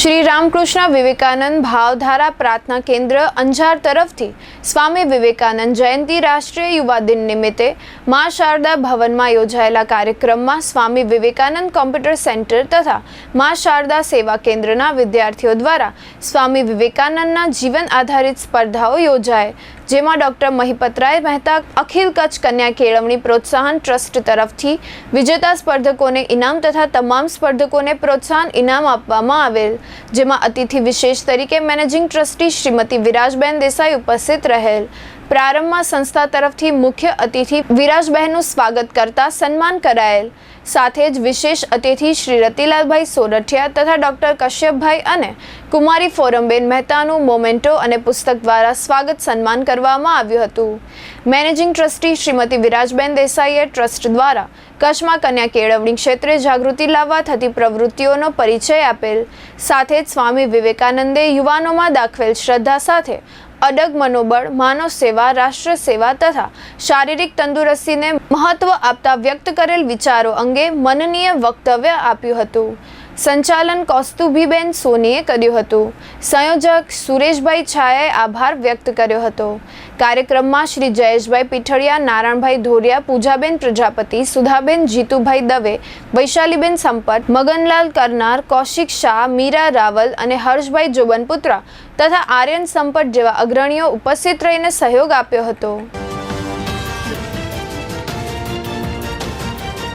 શ્રી રામકૃષ્ણ વિવેકાનંદ ભાવધારા પ્રાર્થના કેન્દ્ર અંજાર તરફથી સ્વામી વિવેકાનંદ જયંતિ રાષ્ટ્રીય યુવા દિન નિમિત્તે મા શારદા ભવનમાં યોજાયેલા કાર્યક્રમમાં સ્વામી વિવેકાનંદ કોમ્પ્યુટર સેન્ટર તથા મા શારદા સેવા કેન્દ્રના વિદ્યાર્થીઓ દ્વારા સ્વામી વિવેકાનંદના જીવન આધારિત સ્પર્ધાઓ યોજાય, જેમાં ડૉક્ટર મહિપતરાય મહેતા, અખિલ કચ્છ કન્યા કેળવણી પ્રોત્સાહન ટ્રસ્ટ તરફથી વિજેતા સ્પર્ધકોને ઇનામ તથા તમામ સ્પર્ધકોને પ્રોત્સાહન ઇનામ આપવામાં આવેલ. જેમાં અતિથિ વિશેષ તરીકે મેનેજિંગ ટ્રસ્ટી શ્રીમતી વિરાજબેન દેસાઈ ઉપસ્થિત રહેલ. પ્રારંભમાં સંસ્થા તરફથી મુખ્ય અતિથિ વિરાજબહેનનું સ્વાગત કરતા સન્માન કરાયેલ. સાથે જ વિશેષ અતિથિ શ્રી રતિલાલભાઈ સોરઠિયા તથા ડૉક્ટર કશ્યપભાઈ અને કુમારી ફોરમબેન મહેતાનું મોમેન્ટો અને પુસ્તક દ્વારા સ્વાગત સન્માન કરવામાં આવ્યું હતું. મેનેજિંગ ટ્રસ્ટી શ્રીમતી વિરાજબેન દેસાઈએ ટ્રસ્ટ દ્વારા કચ્છમાં કન્યા કેળવણી ક્ષેત્રે જાગૃતિ લાવવા થતી પ્રવૃત્તિઓનો પરિચય આપેલ. સાથે જ સ્વામી વિવેકાનંદે યુવાનોમાં દાખવેલ શ્રદ્ધા સાથે અડગ મનોબળ, માનવ સેવા, રાષ્ટ્ર સેવા તથા શારીરિક તંદુરસ્તીને મહત્વ આપતા વ્યક્ત કરેલ વિચારો અંગે મનનીય વક્તવ્ય આપ્યું હતું. સંચાલન કૌસ્તુભીબેન સોનીએ કર્યું હતું. સંયોજક સુરેશભાઈ છાયાએ આભાર વ્યક્ત કર્યો હતો. કાર્યક્રમમાં શ્રી જયેશભાઈ પીઠળિયા, નારાયણભાઈ ધોરિયા, પૂજાબેન પ્રજાપતિ, સુધાબેન જીતુભાઈ દવે, વૈશાલીબેન સંપત, મગનલાલ કરનાર, કૌશિક શાહ, મીરા રાવલ અને હર્ષભાઈ જોબનપુત્રા તથા આર્યન સંપટ જેવા અગ્રણીઓ ઉપસ્થિત રહીને સહયોગ આપ્યો હતો.